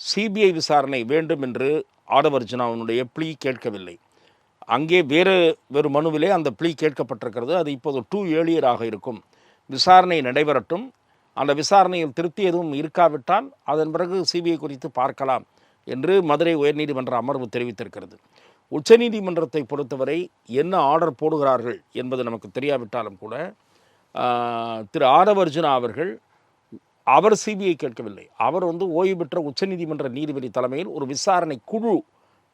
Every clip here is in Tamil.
சிபிஐ விசாரணை வேண்டும் என்று ஆடவர்ஜுனாவினுடைய ப்ளீ கேட்கவில்லை. அங்கே வேறு வேறு மனுவிலே அந்த ப்ளீ கேட்கப்பட்டிருக்கிறது. அது இப்போது டூ ஏழியராக இருக்கும். விசாரணை நடைபெறட்டும். அந்த விசாரணையில் திருப்தி எதுவும் இருக்காவிட்டால் அதன் பிறகு சிபிஐ குறித்து பார்க்கலாம் என்று மதுரை உயர்நீதிமன்ற அமர்வு தெரிவித்திருக்கிறது. உச்சநீதிமன்றத்தை பொறுத்தவரை என்ன ஆர்டர் போடுகிறார்கள் என்பது நமக்கு தெரியாவிட்டாலும் கூட திரு ஆதவர்ஜுனா அவர்கள் அவர் சிபிஐ கேட்கவில்லை. அவர் வந்து ஓய்வு பெற்ற உச்சநீதிமன்ற நீதிபதி தலைமையில் ஒரு விசாரணை குழு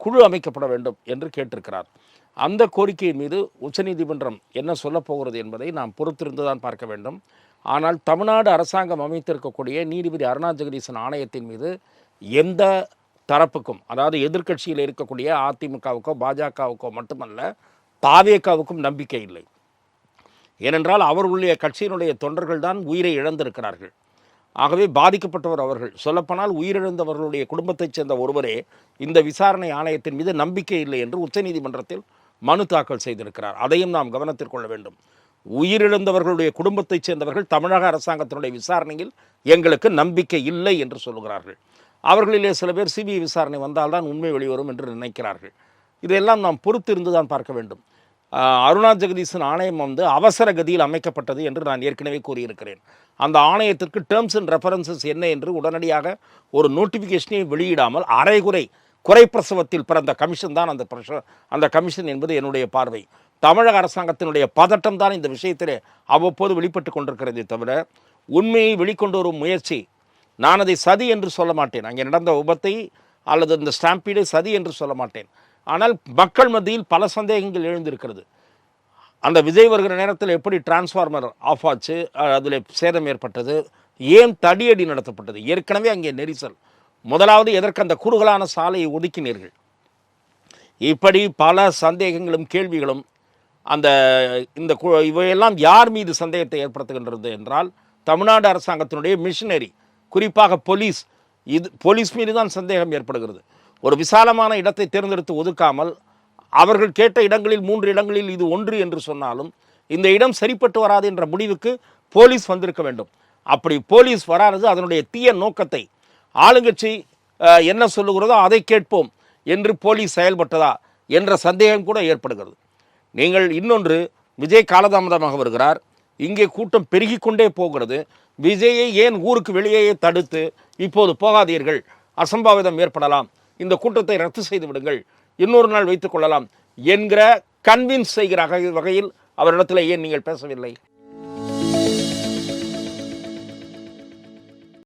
குழு அமைக்கப்பட வேண்டும் என்று கேட்டிருக்கிறார். அந்த கோரிக்கையின் மீது உச்சநீதிமன்றம் என்ன சொல்லப்போகிறது என்பதை நாம் பொறுத்திருந்து தான் பார்க்க வேண்டும். ஆனால் தமிழ்நாடு அரசாங்கம் அமைத்திருக்கக்கூடிய நீதிபதி அருணா ஜெகதீசன் ஆணையத்தின் மீது எந்த தரப்புக்கும் அதாவது எதிர்க்கட்சியில் இருக்கக்கூடிய அதிமுகவுக்கோ பாஜகவுக்கோ மட்டுமல்ல தாவேக்காவுக்கும் நம்பிக்கை இல்லை. ஏனென்றால் அவர்களுடைய கட்சியினுடைய தொண்டர்கள் தான் உயிரை இழந்திருக்கிறார்கள். ஆகவே பாதிக்கப்பட்டவர் அவர்கள். சொல்லப்போனால் உயிரிழந்தவர்களுடைய குடும்பத்தைச் சேர்ந்த ஒருவரே இந்த விசாரணை ஆணையத்தின் மீது நம்பிக்கை இல்லை என்று உச்சநீதிமன்றத்தில் மனு தாக்கல் செய்திருக்கிறார். அதையும் நாம் கவனத்தில் கொள்ள வேண்டும். உயிரிழந்தவர்களுடைய குடும்பத்தைச் சேர்ந்தவர்கள் தமிழக அரசாங்கத்தினுடைய விசாரணையில் எங்களுக்கு நம்பிக்கை இல்லை என்று சொல்லுகிறார்கள். அவர்களிலே சில பேர் சிபிஐ விசாரணை வந்தால்தான் உண்மை வெளிவரும் என்று நினைக்கிறார்கள். இதையெல்லாம் நாம் பொறுத்து இருந்துதான் பார்க்க வேண்டும். அருணா ஜெகதீசன் ஆணையம் வந்து அவசர கதியில் அமைக்கப்பட்டது என்று நான் ஏற்கனவே கூறியிருக்கிறேன். அந்த ஆணையத்திற்கு டேர்ம்ஸ் அண்ட் ரெஃபரன்சஸ் என்ன என்று உடனடியாக ஒரு நோட்டிஃபிகேஷனை வெளியிடாமல் அரைகுறை குறைப்பிரசவத்தில் பிறந்த கமிஷன் தான் அந்த பிரஷ அந்த கமிஷன் என்பது என்னுடைய பார்வை. தமிழக அரசாங்கத்தினுடைய பதட்டம் தான் இந்த விஷயத்திலே அவ்வப்போது வெளிப்பட்டு கொண்டிருக்கிறதே தவிர உண்மையை வெளிக்கொண்டு வரும் முயற்சி நான் அதை சதி என்று சொல்ல மாட்டேன். அங்கே நடந்த விபத்தை அல்லது இந்த ஸ்டாம்பீடை சதி என்று சொல்ல மாட்டேன். ஆனால் மக்கள் மத்தியில் பல சந்தேகங்கள் எழுந்திருக்கிறது. அந்த விஜய் வருகிற நேரத்தில் எப்படி டிரான்ஸ்ஃபார்மர் ஆஃப் ஆச்சு அதில் சேதம் ஏற்பட்டது ஏன் தடியடி நடத்தப்பட்டது? ஏற்கனவே அங்கே நெரிசல். முதலாவது எதற்கு அந்த குறுகலான சாலையை ஒதுக்கினீர்கள்? இப்படி பல சந்தேகங்களும் கேள்விகளும் அந்த இந்த கு- இவையெல்லாம் யார் மீது சந்தேகத்தை ஏற்படுத்துகின்றது என்றால் தமிழ்நாடு அரசாங்கத்தினுடைய மிஷினரி குறிப்பாக போலீஸ் இது போலீஸ் மீது தான் சந்தேகம் ஏற்படுகிறது. ஒரு விசாலமான இடத்தை தேர்ந்தெடுத்து ஒதுக்காமல் அவர்கள் கேட்ட இடங்களில் மூன்று இடங்களில் இது ஒன்று என்று சொன்னாலும் இந்த இடம் சரிப்பட்டு வராது என்ற முடிவுக்கு போலீஸ் வந்திருக்க வேண்டும். அப்படி போலீஸ் வராது அதனுடைய தீய நோக்கத்தை ஆளுங்கட்சி என்ன சொல்லுகிறதோ அதை கேட்போம் என்று போலீஸ் செயல்பட்டதா என்ற சந்தேகம் கூட ஏற்படுகிறது. நீங்கள் இன்னொன்று விஜய் காலதாமதமாக வருகிறார். இங்கே கூட்டம் பெருகி கொண்டே போகிறது. விஜயை ஏன் ஊருக்கு வெளியேயே தடுத்து இப்போது போகாதீர்கள். அசம்பாவிதம் ஏற்படலாம். இந்த கூட்டத்தை ரத்து செய்து விடுங்கள். இன்னொரு நாள் வைத்துக் கொள்ளலாம் என்கிற கன்வின்ஸ் செய்கிற வகை- வகையில் அவரிடத்தில் ஏன் நீங்கள் பேசவில்லை?